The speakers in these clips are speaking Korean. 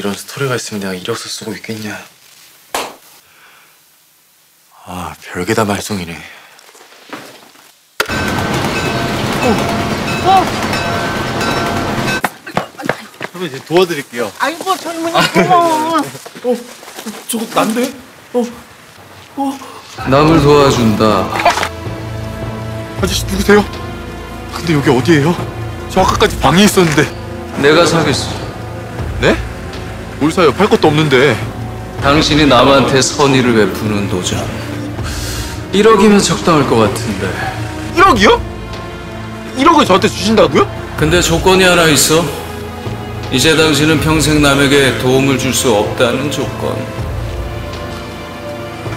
이런 스토리가 있으면 내가 이력서 쓰고 있겠냐. 아, 별게 다 말썽이네. 선배 이제 도와드릴게요. 아이고 젊은이 고마워. 저거 난데? 어, 남을 도와준다. 아저씨 누구세요? 근데 여기 어디예요? 저 아까까지 방에 있었는데. 내가 사겠어. 네? 뭘 사요? 팔 것도 없는데. 당신이 남한테 선의를 베푸는 도전. 1억이면 적당할 것 같은데. 1억이요? 1억을 저한테 주신다고요? 근데 조건이 하나 있어. 이제 당신은 평생 남에게 도움을 줄 수 없다는 조건.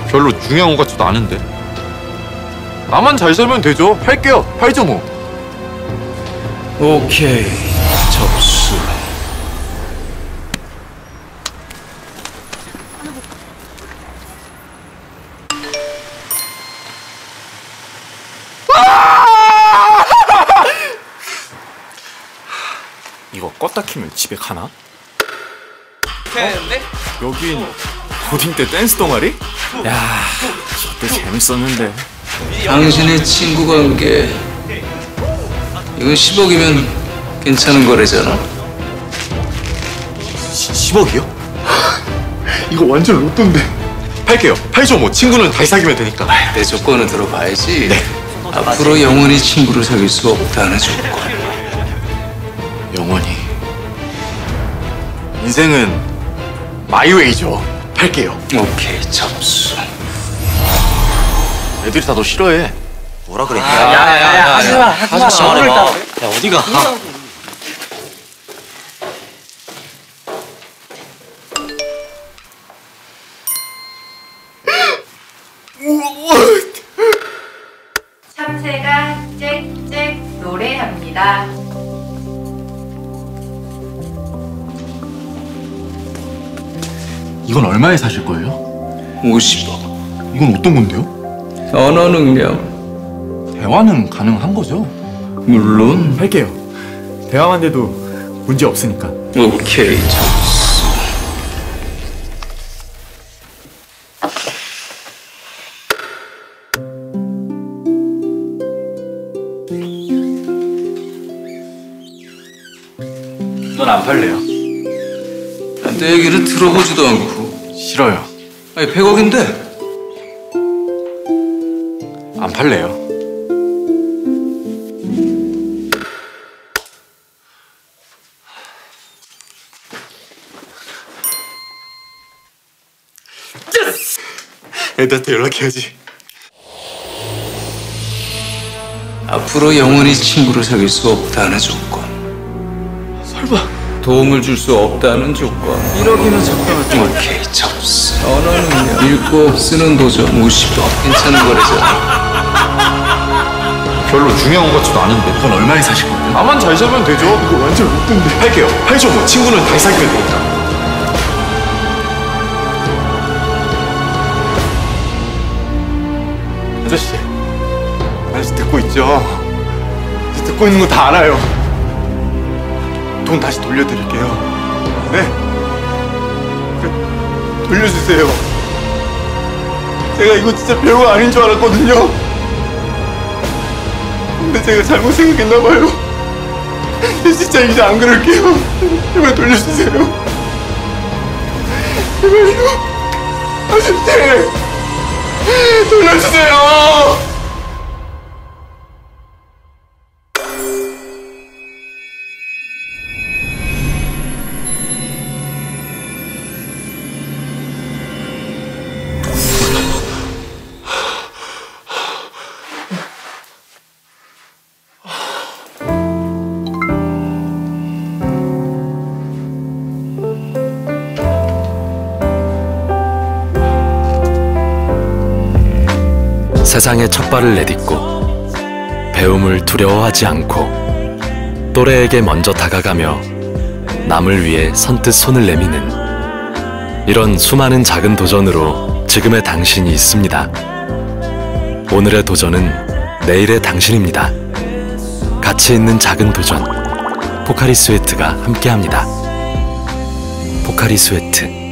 별로 중요한 것 같지도 않은데. 나만 잘 살면 되죠. 팔게요. 팔죠 뭐. 오케이. 접수. 이거 껐다 키면 집에 가나? 되는데? 여긴 고딩 때 댄스 동아리? 야, 저때 재밌었는데. 당신의 친구 관계. 이건 10억이면 괜찮은 거래잖아. 10억이요? 이거 완전 로또인데. 팔게요. 팔죠 뭐. 친구는 다시 사귀면 되니까. 내 조건을 들어봐야지. 앞으로 영원히 친구를 사귈 수 없다는 조건. 영원히. 인생은 마이웨이죠. 팔게요. 오케이, 접수. 애들이 다 너 싫어해. 뭐라 그랬냐? 야야야 하지마 하지마. 하지 마. 야 어디가? 노래합니다. 이건 얼마에 사실 거예요? 50억. 이건 어떤 건데요? 언어 능력. 대화는 가능한 거죠? 물론. 할게요. 대화만 돼도 문제 없으니까. 오케이, 안 팔래요? 내 얘기를 들어보지도 않고. 싫어요. 아니, 100억인데? 안 팔래요. 애들한테 연락해야지. 앞으로 영원히 친구를 사귈 수 없다는 조건. 도움을 줄 수 없다는 조건. 1억이면 적당할 것 오케이, 접수. 언어 능력. 읽고 쓰는 도전 50억. 괜찮은 거래잖아. 별로 중요한 것 같지도 않은데. 그건 얼마에 사실 거예요? 나만 잘 살면 되죠. 이거 완전. 팔게요. 팔죠 뭐. 친구는 다시 사귀면 되니까. 아저씨. 아저씨 듣고 있죠? 저 듣고 있는 거 다 알아요. 돈 다시 돌려드릴게요. 네. 그, 돌려주세요. 제가 이거 진짜 별거 아닌 줄 알았거든요. 근데 제가 잘못 생각했나봐요. 진짜 이제 안 그럴게요. 제발 돌려주세요. 제발요. 아저씨! 돌려주세요! 세상에 첫 발을 내딛고 배움을 두려워하지 않고 또래에게 먼저 다가가며 남을 위해 선뜻 손을 내미는 이런 수많은 작은 도전으로 지금의 당신이 있습니다. 오늘의 도전은 내일의 당신입니다. 가치 있는 작은 도전 포카리 스웨트가 함께합니다. 포카리 스웨트